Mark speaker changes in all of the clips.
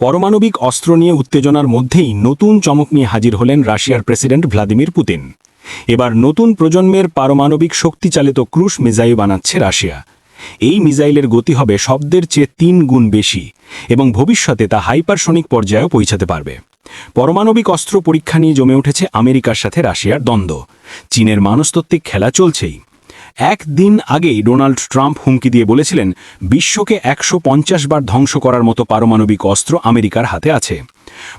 Speaker 1: পারমাণবিক অস্ত্র নিয়ে উত্তেজনার মধ্যেই নতুন চমক নিয়ে হাজির হলেন রাশিয়ার প্রেসিডেন্ট ভ্লাদিমির পুতিন। এবার নতুন প্রজন্মের পারমাণবিক শক্তিচালিত ক্রুশ মিজাইল বানাচ্ছে রাশিয়া। এই মিজাইলের গতি হবে শব্দের চেয়ে তিন গুণ বেশি এবং ভবিষ্যতে তা হাইপারসনিক পর্যায়েও পৌঁছাতে পারবে। পরমাণবিক অস্ত্র পরীক্ষা নিয়ে জমে উঠেছে আমেরিকার সাথে রাশিয়ার দ্বন্দ্ব। চীনের মানস্তত্ত্বিক খেলা চলছেই। একদিন আগেই ডোনাল্ড ট্রাম্প হুমকি দিয়ে বলেছিলেন, বিশ্বকে একশো পঞ্চাশ বার ধ্বংস করার মতো পারমাণবিক অস্ত্র আমেরিকার হাতে আছে।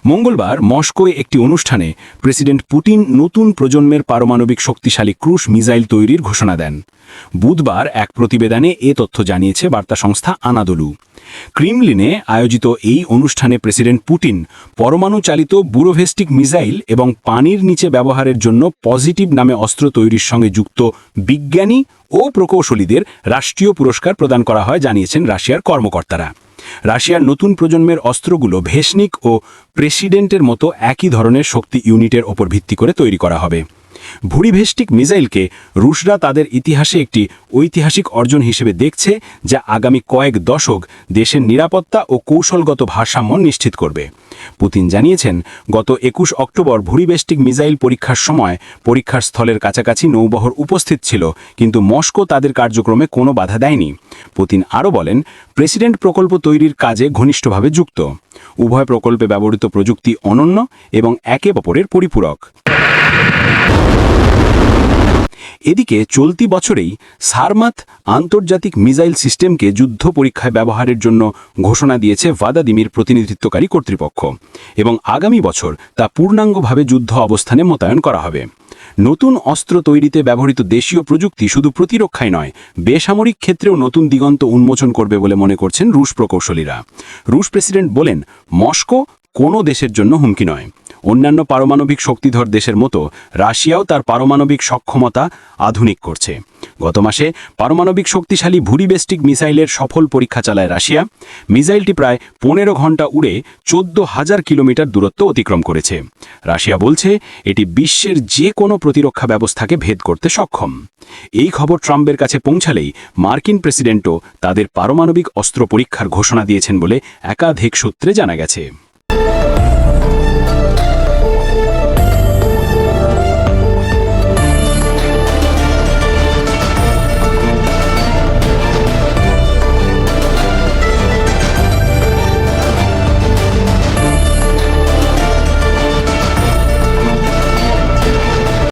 Speaker 1: মঙ্গলবার মস্কোয় একটি অনুষ্ঠানে প্রেসিডেন্ট পুতিন নতুন প্রজন্মের পারমাণবিক শক্তিশালী ক্রুশ মিসাইল তৈরির ঘোষণা দেন। বুধবার এক প্রতিবেদনে এ তথ্য জানিয়েছে বার্তা সংস্থা আনাদলু। ক্রিমলিনে আয়োজিত এই অনুষ্ঠানে প্রেসিডেন্ট পুতিন পরমাণু চালিত বুরোভেস্টিক মিসাইল এবং পানির নিচে ব্যবহারের জন্য পজিটিভ নামে অস্ত্র তৈরির সঙ্গে যুক্ত বিজ্ঞানী ও প্রকৌশলীদের রাষ্ট্রীয় পুরস্কার প্রদান করা হয়, জানিয়েছেন রাশিয়ার কর্মকর্তারা। রাশিয়ার নতুন প্রজন্মের অস্ত্রগুলো ভেসনিক ও প্রেসিডেন্টের মতো একই ধরনের শক্তি ইউনিটের ওপর ভিত্তি করে তৈরি করা হবে। ভুরিভেস্টিক মিসাইলকে রুশরা তাদের ইতিহাসে একটি ঐতিহাসিক অর্জন হিসেবে দেখছে, যা আগামী কয়েক দশক দেশের নিরাপত্তা ও কৌশলগত ভারসাম্য নিশ্চিত করবে। পুতিন জানিয়েছেন, গত একুশ অক্টোবর ভুরিবেস্টিক মিসাইল পরীক্ষার সময় পরীক্ষার স্থলের কাছাকাছি নৌবহর উপস্থিত ছিল, কিন্তু মস্কো তাদের কার্যক্রমে কোনো বাধা দেয়নি। পুতিন আরও বলেন, প্রেসিডেন্ট প্রকল্প তৈরির কাজে ঘনিষ্ঠভাবে যুক্ত। উভয় প্রকল্পে ব্যবহৃত প্রযুক্তি অনন্য এবং একে অপরের পরিপূরক। এদিকে চলতি বছরেই সারমাত আন্তর্জাতিক মিসাইল সিস্টেমকে যুদ্ধ পরীক্ষায় ব্যবহারের জন্য ঘোষণা দিয়েছে ভাদাদিমির প্রতিনিধিত্বকারী কর্তৃপক্ষ এবং আগামী বছর তা পূর্ণাঙ্গভাবে যুদ্ধ অবস্থানে মোতায়েন করা হবে। নতুন অস্ত্র তৈরিতে ব্যবহৃত দেশীয় প্রযুক্তি শুধু প্রতিরক্ষায় নয়, বেসামরিক ক্ষেত্রেও নতুন দিগন্ত উন্মোচন করবে বলে মনে করছেন রুশ প্রকৌশলীরা। রুশ প্রেসিডেন্ট বলেন, মস্কো কোনো দেশের জন্য হুমকি নয়। অন্যান্য পারমাণবিক শক্তিধর দেশের মতো রাশিয়াও তার পারমাণবিক সক্ষমতা আধুনিক করছে। গত মাসে পারমাণবিক শক্তিশালী ভুরিবেস্টিক মিসাইলের সফল পরীক্ষা চালায় রাশিয়া। মিসাইলটি প্রায় পনেরো ঘণ্টা উড়ে চোদ্দ হাজার কিলোমিটার দূরত্ব অতিক্রম করেছে। রাশিয়া বলছে, এটি বিশ্বের যে কোনো প্রতিরক্ষা ব্যবস্থাকে ভেদ করতে সক্ষম। এই খবর ট্রাম্পের কাছে পৌঁছালেই মার্কিন প্রেসিডেন্টও তাদের পারমাণবিক অস্ত্র পরীক্ষার ঘোষণা দিয়েছেন বলে একাধিক সূত্রে জানা গেছে।